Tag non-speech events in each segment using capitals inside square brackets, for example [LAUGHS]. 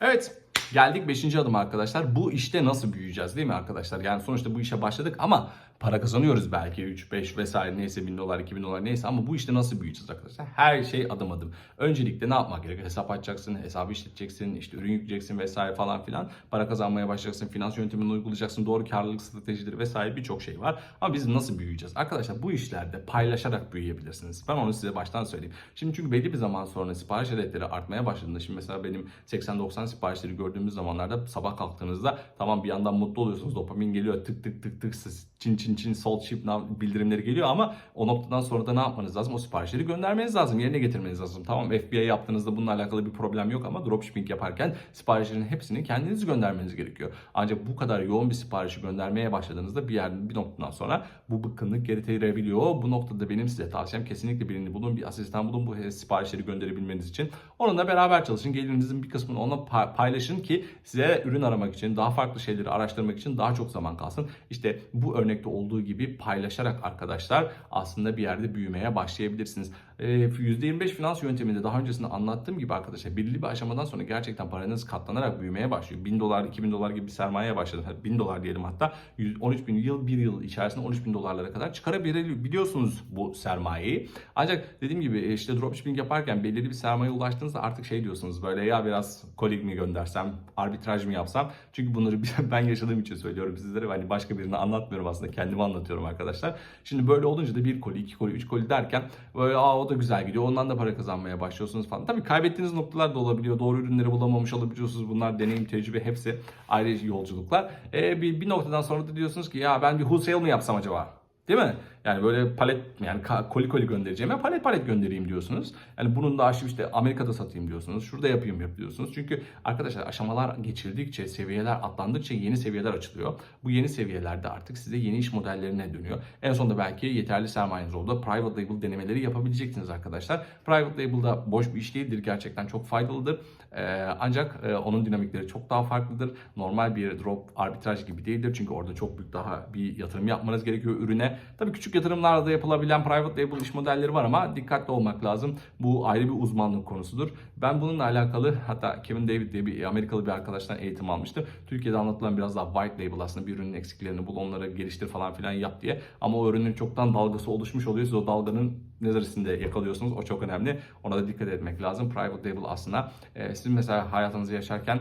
Evet geldik 5. adım arkadaşlar. Bu işte nasıl büyüyeceğiz değil mi arkadaşlar? Yani sonuçta bu işe başladık ama para kazanıyoruz belki 3, 5 vesaire neyse 1000 dolar 2000 dolar neyse ama bu işte nasıl büyüyeceğiz arkadaşlar? Her şey adım adım. Öncelikle ne yapmak gerekiyor? Hesap açacaksın, hesabı işleteceksin, işte ürün yükleyeceksin vesaire falan filan. Para kazanmaya başlayacaksın, finans yöntemini uygulayacaksın, doğru karlılık stratejileri vesaire birçok şey var. Ama biz nasıl büyüyeceğiz? Arkadaşlar bu işlerde paylaşarak büyüyebilirsiniz. Ben onu size baştan söyleyeyim. Şimdi çünkü belli bir zaman sonra sipariş adetleri artmaya başladığında şimdi mesela benim 80-90 siparişleri gördüğümüz zamanlarda sabah kalktığınızda tamam bir yandan mutlu oluyorsunuz. Dopamin geliyor tık tık tık tık çin çin çin chip nav- bildirimleri geliyor ama o noktadan sonra da ne yapmanız lazım? O siparişleri göndermeniz lazım. Yerine getirmeniz lazım. Tamam FBA yaptığınızda bununla alakalı bir problem yok ama dropshipping yaparken siparişlerin hepsini kendiniz göndermeniz gerekiyor. Ancak bu kadar yoğun bir siparişi göndermeye başladığınızda bir yer bir noktadan sonra bu bıkkınlık getirebiliyor. Bu noktada benim size tavsiyem kesinlikle birini bulun, bir asistan bulun bu siparişleri gönderebilmeniz için. Onunla beraber çalışın. Gelirinizin bir kısmını pa- paylaşın ki size ürün aramak için, daha farklı şeyleri araştırmak için daha çok zaman kalsın. İşte bu örnekte olduğu gibi paylaşarak arkadaşlar aslında bir yerde büyümeye başlayabilirsiniz. Ee, %25 finans yönteminde daha öncesinde anlattığım gibi arkadaşlar belirli bir aşamadan sonra gerçekten paranız katlanarak büyümeye başlıyor. 1000 dolar, 2000 dolar gibi bir sermayeye başladı. 1000 dolar diyelim hatta 13 bin yıl, bir yıl içerisinde 13 bin dolarlara kadar çıkarabiliyorsunuz bu sermayeyi. Ancak dediğim gibi işte dropshipping yaparken belirli bir sermayeye ulaştığınızda artık şey diyorsunuz böyle ya biraz kolik mi göndersem, arbitraj mı yapsam? Çünkü bunları [LAUGHS] ben yaşadığım için söylüyorum sizlere. Hani başka birine anlatmıyorum aslında kendime anlatıyorum arkadaşlar. Şimdi böyle olunca da bir koli, iki koli, üç koli derken böyle aa o da güzel gidiyor. Ondan da para kazanmaya başlıyorsunuz falan. Tabii kaybettiğiniz noktalar da olabiliyor. Doğru ürünleri bulamamış olabiliyorsunuz. Bunlar deneyim, tecrübe hepsi ayrı yolculuklar. Ee, bir, bir noktadan sonra da diyorsunuz ki ya ben bir wholesale mi yapsam acaba? Değil mi? Yani böyle palet yani koli koli göndereceğime palet palet göndereyim diyorsunuz. Yani bunun da aşıp işte Amerika'da satayım diyorsunuz. Şurada yapayım yap diyorsunuz. Çünkü arkadaşlar aşamalar geçildikçe, seviyeler atlandıkça yeni seviyeler açılıyor. Bu yeni seviyelerde artık size yeni iş modellerine dönüyor. En sonunda belki yeterli sermayeniz oldu. Private label denemeleri yapabileceksiniz arkadaşlar. Private label da boş bir iş değildir. Gerçekten çok faydalıdır. Ee, ancak e, onun dinamikleri çok daha farklıdır. Normal bir drop arbitraj gibi değildir. Çünkü orada çok büyük daha bir yatırım yapmanız gerekiyor ürüne. Tabii küçük yatırımlarla yapılabilen private label iş modelleri var ama dikkatli olmak lazım. Bu ayrı bir uzmanlık konusudur. Ben bununla alakalı hatta Kevin David diye bir Amerikalı bir arkadaştan eğitim almıştım. Türkiye'de anlatılan biraz daha white label aslında bir ürünün eksiklerini bul onları geliştir falan filan yap diye. Ama o ürünün çoktan dalgası oluşmuş oluyor. Siz o dalganın neresinde yakalıyorsunuz o çok önemli. Ona da dikkat etmek lazım. Private label aslında e, sizin mesela hayatınızı yaşarken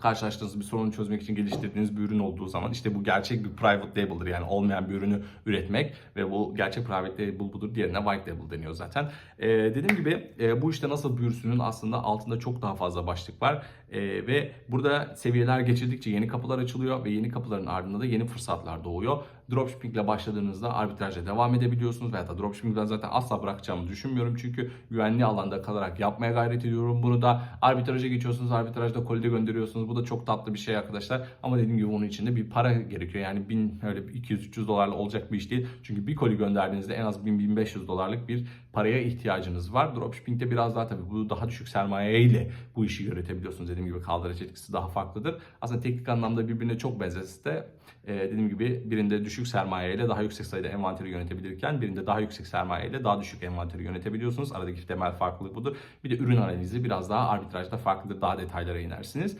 karşılaştığınız bir sorunu çözmek için geliştirdiğiniz bir ürün olduğu zaman işte bu gerçek bir private label'dır yani olmayan bir ürünü üretmek ve bu gerçek private label budur. Diğerine white label deniyor zaten. Ee, dediğim gibi e, bu işte nasıl büyürsünün aslında altında çok daha fazla başlık var Ee, ve burada seviyeler geçirdikçe yeni kapılar açılıyor ve yeni kapıların ardında da yeni fırsatlar doğuyor. Dropshipping ile başladığınızda arbitrajla devam edebiliyorsunuz veya da dropshipping'den zaten asla bırakacağımı düşünmüyorum çünkü güvenli alanda kalarak yapmaya gayret ediyorum. Bunu da arbitraja geçiyorsunuz, arbitrajda kolide gönderiyorsunuz. Bu da çok tatlı bir şey arkadaşlar. Ama dediğim gibi bunun için de bir para gerekiyor. Yani 1000 öyle 200-300 dolarla olacak bir iş değil. Çünkü bir koli gönderdiğinizde en az 1000-1500 dolarlık bir paraya ihtiyacınız var. Dropshipping'de biraz daha tabii bu daha düşük sermayeyle bu işi yönetebiliyorsunuz. Dediğim gibi kaldıraç etkisi daha farklıdır. Aslında teknik anlamda birbirine çok benzese de e, dediğim gibi birinde düşük sermayeyle daha yüksek sayıda envanteri yönetebilirken birinde daha yüksek sermayeyle daha düşük envanteri yönetebiliyorsunuz. Aradaki temel farklılık budur. Bir de ürün analizi biraz daha arbitrajda farklıdır. Daha detaylara inersiniz.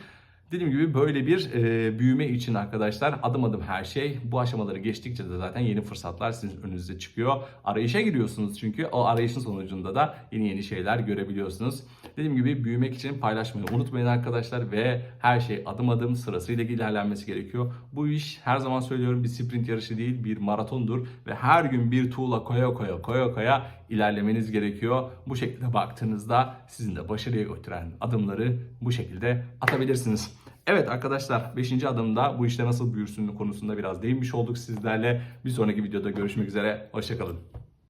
Dediğim gibi böyle bir e, büyüme için arkadaşlar adım adım her şey. Bu aşamaları geçtikçe de zaten yeni fırsatlar sizin önünüze çıkıyor. Arayışa giriyorsunuz çünkü o arayışın sonucunda da yeni yeni şeyler görebiliyorsunuz. Dediğim gibi büyümek için paylaşmayı unutmayın arkadaşlar ve her şey adım adım sırasıyla ilerlenmesi gerekiyor. Bu iş her zaman söylüyorum bir sprint yarışı değil bir maratondur ve her gün bir tuğla koya koya koya koya ilerlemeniz gerekiyor. Bu şekilde baktığınızda sizin de başarıya götüren adımları bu şekilde atabilirsiniz. Evet arkadaşlar 5. adımda bu işte nasıl büyürsün konusunda biraz değinmiş olduk sizlerle. Bir sonraki videoda görüşmek üzere. Hoşçakalın.